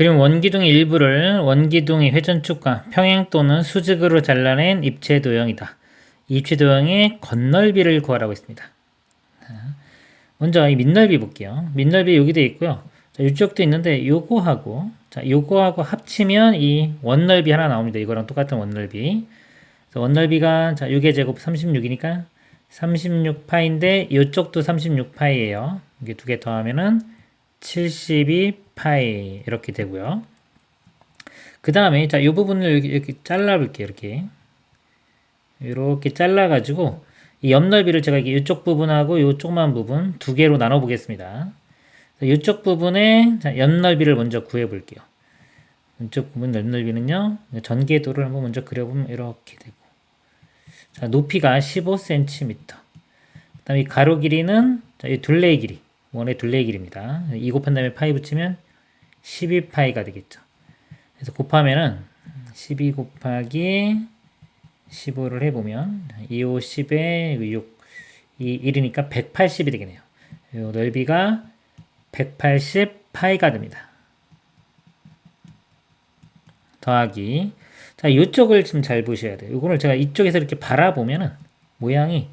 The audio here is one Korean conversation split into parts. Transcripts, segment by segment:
그림 원기둥의 일부를 원기둥의 회전축과 평행 또는 수직으로 잘라낸 입체 도형이다. 입체 도형의 건널비를 구하라고 했습니다. 자, 먼저 이 밑넓이 볼게요. 밑넓이 여기 돼 있고요. 자, 이쪽도 있는데 요거하고 자, 요거하고 합치면 이 원넓이 하나 나옵니다. 이거랑 똑같은 원넓이. 원넓이가 자, 6의 제곱 36이니까 36파인데 이쪽도 36파이예요. 이게 두 개 더하면은 72 파이 이렇게 되고요. 그 다음에 자, 이 부분을 이렇게, 이렇게 잘라볼게요. 이렇게 이렇게 잘라가지고 이 옆넓이를 제가 이쪽 부분하고 이쪽만 부분 두 개로 나눠 보겠습니다. 이쪽 부분에 자, 옆넓이를 먼저 구해 볼게요. 이쪽 부분 옆넓이는요 전개도를 한번 먼저 그려보면 이렇게 되고 자 높이가 15cm 그 다음에 이 가로 길이는 자, 이 둘레 길이 원의 둘레 길입니다. 2 곱한 다음에 파이 붙이면 12파이가 되겠죠. 그래서 곱하면은 12 곱하기 15를 해보면 2, 5, 10에 6, 이 1이니까 180이 되겠네요. 이 넓이가 180파이가 됩니다. 더하기 자 이쪽을 좀잘 보셔야 돼요. 이거를 제가 이쪽에서 이렇게 바라보면은 모양이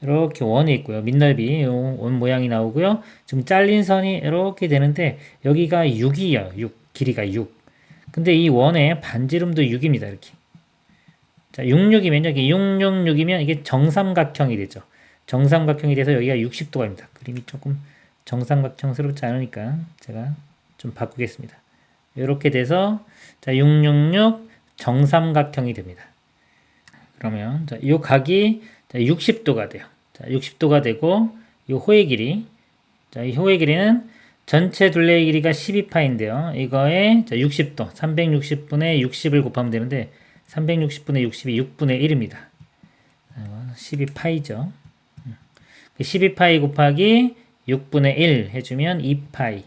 이렇게 원이 있고요. 밑넓이 원 모양이 나오고요. 지금 잘린 선이 이렇게 되는데 여기가 6이에요. 6 길이가 6. 근데 이 원의 반지름도 6입니다. 이렇게. 자, 66이면 여기 666이면 이게 정삼각형이 되죠. 정삼각형이 돼서 여기가 60도가입니다. 그림이 조금 정삼각형스럽지 않으니까 제가 좀 바꾸겠습니다. 이렇게 돼서 자, 666 정삼각형이 됩니다. 그러면 자, 이 각이 자, 60도가 돼요. 자, 60도가 되고 이 호의 길이 자, 이 호의 길이는 전체 둘레의 길이가 12파인데요. 이거에 자, 60도 360분의 60을 곱하면 되는데 360분의 60이 6분의 1입니다. 12파이죠. 12파이 곱하기 6분의 1 해주면 2파이.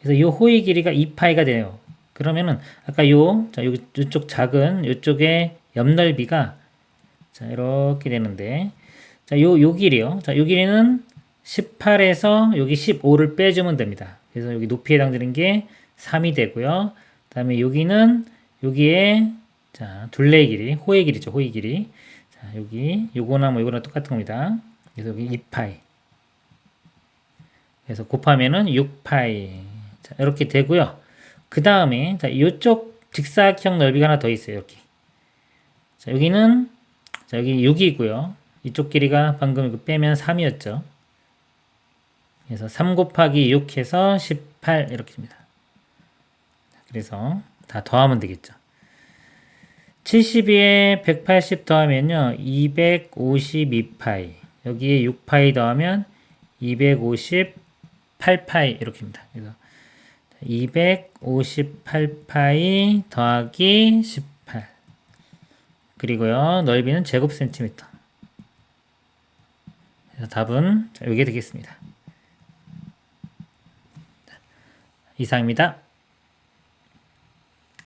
그래서 이 호의 길이가 2파이가 돼요. 그러면은 아까 요, 자, 요, 요쪽 작은 요쪽의 옆넓이가 자, 이렇게 되는데 자, 요, 요 길이요. 자, 요 길이는 18에서 여기 15를 빼주면 됩니다. 그래서 여기 높이에 해당되는 게 3이 되고요. 그 다음에 여기는 여기에 자, 둘레의 길이, 호의 길이죠. 호의 길이. 자, 여기 요거나 뭐 요거나 똑같은 겁니다. 그래서 여기 2파이. 그래서 곱하면은 6파이. 자, 이렇게 되고요. 그 다음에 자, 이쪽 직사각형 넓이가 하나 더 있어요. 이렇게. 자, 여기는 자, 여기 6이고요. 이쪽 길이가 방금 이거 빼면 3이었죠. 그래서 3 곱하기 6 해서 18 이렇게 됩니다. 그래서 다 더하면 되겠죠. 72에 180 더하면요. 252파이. 여기에 6파이 더하면 258파이 이렇게 입니다. 그래서 258파이 더하기 18. 그리고요. 넓이는 제곱 센티미터. 그래서 답은 이게 되겠습니다. 이상입니다.